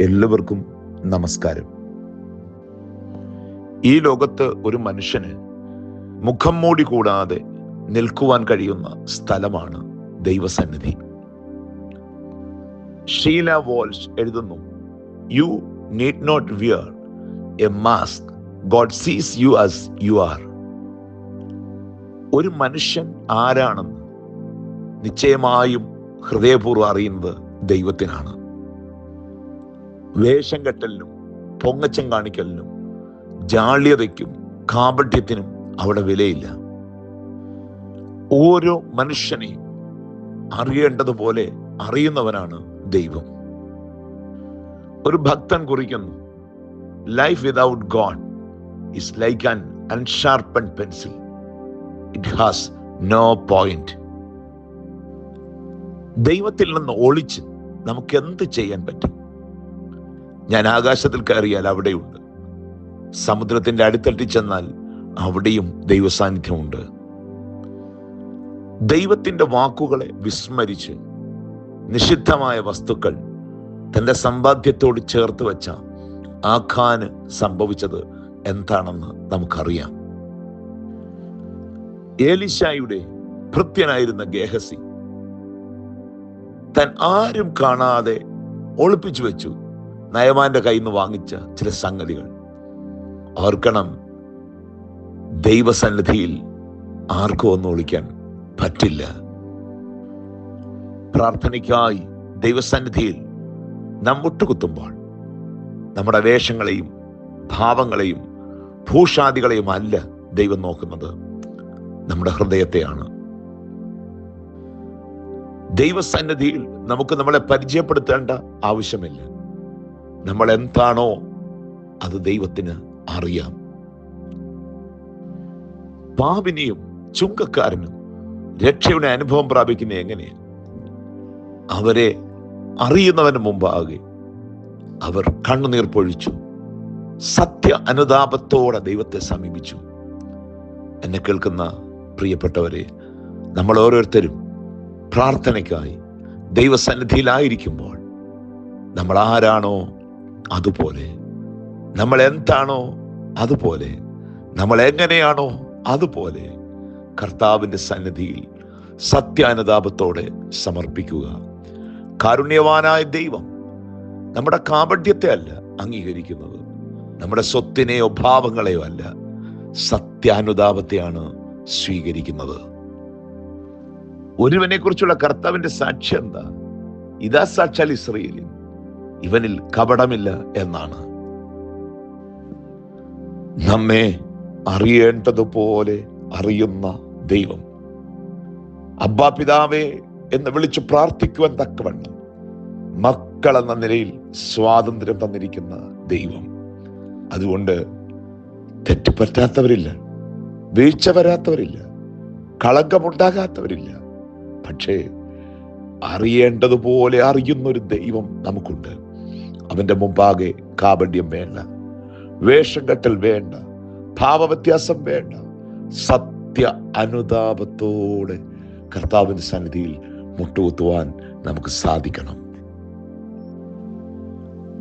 എല്ലാവർക്കും നമസ്കാരം. ഈ ലോകത്ത് ഒരു മനുഷ്യന് മുഖം മൂടി കൂടാതെ നിൽക്കുവാൻ കഴിയുന്ന സ്ഥലമാണ് ദൈവസന്നിധി. ഷീല വോൾസ് എഴുതുന്നു you need not wear a mask God sees you as you are ഒരു മനുഷ്യൻ ആരാണെന്ന് നിശ്ചയമായും ഹൃദയപൂർവം അറിയുന്നത് ദൈവത്തിനാണ്. വേഷം കെട്ടലിനും പൊങ്ങച്ചം കാണിക്കലിനും ജാള്യതയ്ക്കും കാപഠ്യത്തിനും അവിടെ വിലയില്ല. ഓരോ മനുഷ്യനെയും അറിയേണ്ടതുപോലെ അറിയുന്നവനാണ് ദൈവം. ഒരു ഭക്തൻ കുറിക്കുന്നു life without God is like an unsharpened pencil it has no point ദൈവത്തിൽ നിന്ന് ഒളിച്ച് നമുക്ക് എന്ത് ചെയ്യാൻ പറ്റും? ഞാൻ ആകാശത്തിൽ കയറിയാൽ അവിടെയുണ്ട്. സമുദ്രത്തിന്റെ അടിത്തട്ടിൽ ചെന്നാൽ അവിടെയും ദൈവസാന്നിധ്യമുണ്ട്. ദൈവത്തിന്റെ വാക്കുകളെ വിസ്മരിച്ച് നിഷിദ്ധമായ വസ്തുക്കൾ തന്റെ സമ്പാദ്യത്തോട് ചേർത്ത് വെച്ച ആഖാന് സംഭവിച്ചത് എന്താണെന്ന് നമുക്കറിയാം. ഏലിശായുടെ ഭൃത്യനായിരുന്ന ഗേഹസി തൻ ആരും കാണാതെ ഒളിപ്പിച്ചു വെച്ചു. നയമാന്റെ കയ്യിൽ നിന്ന് വാങ്ങിച്ച ചില സംഗതികൾ. ഓർക്കണം ദൈവസന്നിധിയിൽ ആർക്കും ഒന്നും ഒളിക്കാൻ പറ്റില്ല. പ്രാർത്ഥനയ്ക്കായി ദൈവസന്നിധിയിൽ നാം മുട്ടുകുത്തുമ്പോൾ നമ്മുടെ വേഷങ്ങളെയും ഭാവങ്ങളെയും ഭൂഷാദികളെയും അല്ല ദൈവം നോക്കുന്നത്. നമ്മുടെ ഹൃദയത്തെയാണ്. ദൈവസന്നിധിയിൽ നമുക്ക് നമ്മളെ പരിചയപ്പെടുത്തേണ്ട ആവശ്യമില്ല. നമ്മൾ എന്താണോ അത് ദൈവത്തിന് അറിയാം. പാപിനിയും ചുങ്കക്കാരനും രക്ഷയുടെ അനുഭവം പ്രാപിക്കുന്ന എങ്ങനെയാണ് അവരെ അറിയുന്നവന് മുമ്പാകെ അവർ കണ്ണുനീർ പൊഴിച്ചു. സത്യ അനുതാപത്തോടെ ദൈവത്തെ സമീപിച്ചു. എന്നെ കേൾക്കുന്ന പ്രിയപ്പെട്ടവരെ നമ്മൾ ഓരോരുത്തരും പ്രാർത്ഥനയ്ക്കായി ദൈവസന്നിധിയിലായിരിക്കുമ്പോൾ നമ്മൾ ആരാണോ അതുപോലെ. നമ്മൾ എന്താണോ അതുപോലെ. നമ്മൾ എങ്ങനെയാണോ അതുപോലെ. കർത്താവിന്റെ സന്നിധിയിൽ സത്യാനുതാപത്തോടെ സമർപ്പിക്കുക. കാരുണ്യവാനായ ദൈവം നമ്മുടെ കാപഢ്യത്തെ അല്ല അംഗീകരിക്കുന്നത്. നമ്മുടെ സ്വത്തിനെയോ ഭാവങ്ങളെയോ അല്ല സത്യാനുതാപത്തെയാണ് സ്വീകരിക്കുന്നത്. ഒരുവനെ കുറിച്ചുള്ള കർത്താവിന്റെ സാക്ഷ്യം എന്താ? ഇതാ സാക്ഷാൽ ഇസ്രയേലിൻ ഇവനിൽ കപടമില്ല എന്നാണ്. നമ്മെ അറിയേണ്ടതുപോലെ അറിയുന്ന ദൈവം. അബ്ബാ പിതാവേ എന്ന് വിളിച്ചു പ്രാർത്ഥിക്കുവാൻ തക്കവണ്ണം മക്കൾ എന്ന നിലയിൽ സ്വാതന്ത്ര്യം തന്നിരിക്കുന്ന ദൈവം. അതുകൊണ്ട് തെറ്റുപറ്റാത്തവരില്ല വീഴ്ച വരാത്തവരില്ല കളങ്കമുണ്ടാകാത്തവരില്ല. പക്ഷേ അറിയേണ്ടതുപോലെ അറിയുന്നൊരു ദൈവം നമുക്കുണ്ട്. അവന്റെ മുമ്പാകെ കാപണ്യം വേണ്ട വേഷം കെട്ടൽ വേണ്ട ഭാവവ്യത്യാസം വേണ്ട സത്യ അനുതാപത്തോടെ കർത്താവിന്റെ സന്നിധിയിൽ മുട്ടുകുത്തുവാൻ നമുക്ക് സാധിക്കണം.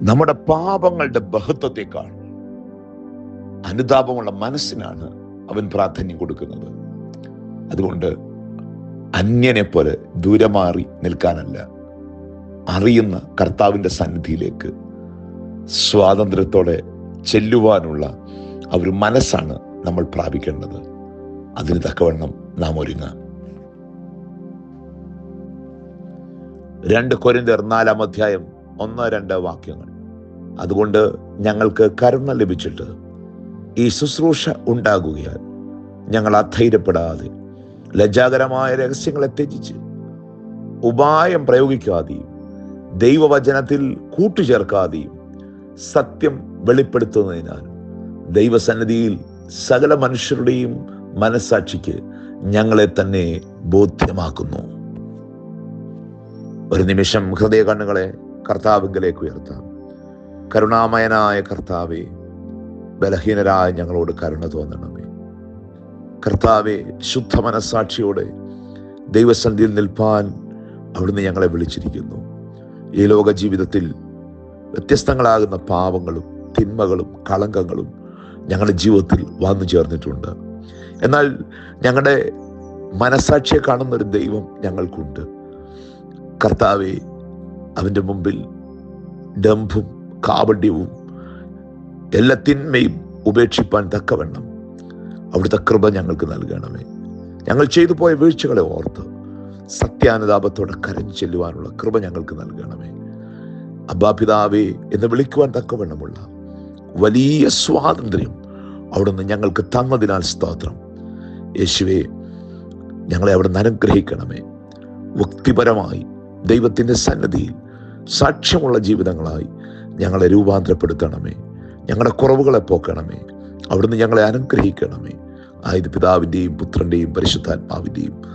നമ്മുടെ പാപങ്ങളുടെ ബഹുത്വത്തെക്കാൾ അനുതാപമുള്ള മനസ്സിനാണ് അവൻ പ്രാധാന്യം കൊടുക്കുന്നത്. അതുകൊണ്ട് അന്യനെ പോലെ ദൂരമാറി നിൽക്കാനല്ല അറിയുന്ന കർത്താവിന്റെ സന്നിധിയിലേക്ക് സ്വാതന്ത്ര്യത്തോടെ ചെല്ലുവാനുള്ള ആ ഒരു മനസ്സാണ് നമ്മൾ പ്രാപിക്കേണ്ടത്. അതിന് തക്കവണ്ണം നാം ഒരുങ്ങാം. രണ്ട് കൊരിന്തർ നാലാം അധ്യായം ഒന്ന് രണ്ട് വാക്യങ്ങൾ. അതുകൊണ്ട് ഞങ്ങൾക്ക് കരുണ ലഭിച്ചിട്ട് ഈ ശുശ്രൂഷ ഉണ്ടാകുകയാൽ ഞങ്ങൾ അധൈര്യപ്പെടാതെ ലജ്ജാകരമായ രഹസ്യങ്ങളെ ത്യജിച്ച് ഉപായം പ്രയോഗിക്കാതെയും ദൈവവചനത്തിൽ കൂട്ടുചേർക്കാതെയും സത്യം വെളിപ്പെടുത്തുന്നതിനാൽ ദൈവസന്നിധിയിൽ സകല മനുഷ്യരുടെയും മനസാക്ഷിക്ക് ഞങ്ങളെ തന്നെ ബോധ്യമാക്കുന്നു. ഒരു നിമിഷം ഹൃദയ കണ്ണുകളെ കർത്താവിങ്കലേക്ക് ഉയർത്താം. കരുണാമയനായ കർത്താവെ ബലഹീനരായ ഞങ്ങളോട് കരുണ തോന്നണമേ. കർത്താവെ ശുദ്ധ മനസാക്ഷിയോടെ ദൈവസന്ധിയിൽ നിൽപ്പാൻ അവിടുന്ന് ഞങ്ങളെ വിളിച്ചിരിക്കുന്നു. ഈ ലോക ജീവിതത്തിൽ വ്യത്യസ്തങ്ങളാകുന്ന പാപങ്ങളും തിന്മകളും കളങ്കങ്ങളും ഞങ്ങളുടെ ജീവിതത്തിൽ വന്നു ചേർന്നിട്ടുണ്ട്. എന്നാൽ ഞങ്ങളുടെ മനസാക്ഷിയെ കാണുന്നൊരു ദൈവം ഞങ്ങൾക്കുണ്ട്. കർത്താവെ അവന്റെ മുമ്പിൽ ഡംഭും കാപഡ്യവും എല്ലാ തിന്മയും ഉപേക്ഷിപ്പാൻ തക്കവണ്ണം അവിടുത്തെ കൃപ ഞങ്ങൾക്ക് നൽകണമേ. ഞങ്ങൾ ചെയ്തു പോയ വീഴ്ചകളെ ഓർത്ത് സത്യാനുതാപത്തോടെ കരഞ്ഞു കൃപ ഞങ്ങൾക്ക് നൽകണമേ. അബ്ബാപിതാവേ എന്ന് വിളിക്കുവാൻ തക്കവണ്ണമുള്ള വലിയ സ്വാതന്ത്ര്യം അവിടുന്ന് ഞങ്ങൾക്ക് തന്നതിനാൽ സ്തോത്രം. യേശുവെ ഞങ്ങളെ അവിടെ നിന്ന് അനുഗ്രഹിക്കണമേ. വ്യക്തിപരമായി ദൈവത്തിന്റെ സന്നദ്ധിയിൽ സാക്ഷ്യമുള്ള ജീവിതങ്ങളായി ഞങ്ങളെ രൂപാന്തരപ്പെടുത്തണമേ. ഞങ്ങളുടെ കുറവുകളെ പോക്കണമേ. അവിടുന്ന് ഞങ്ങളെ അനുഗ്രഹിക്കണമേ. ആയത് പിതാവിന്റെയും പുത്രന്റെയും പരിശുദ്ധാത്മാവിന്റെയും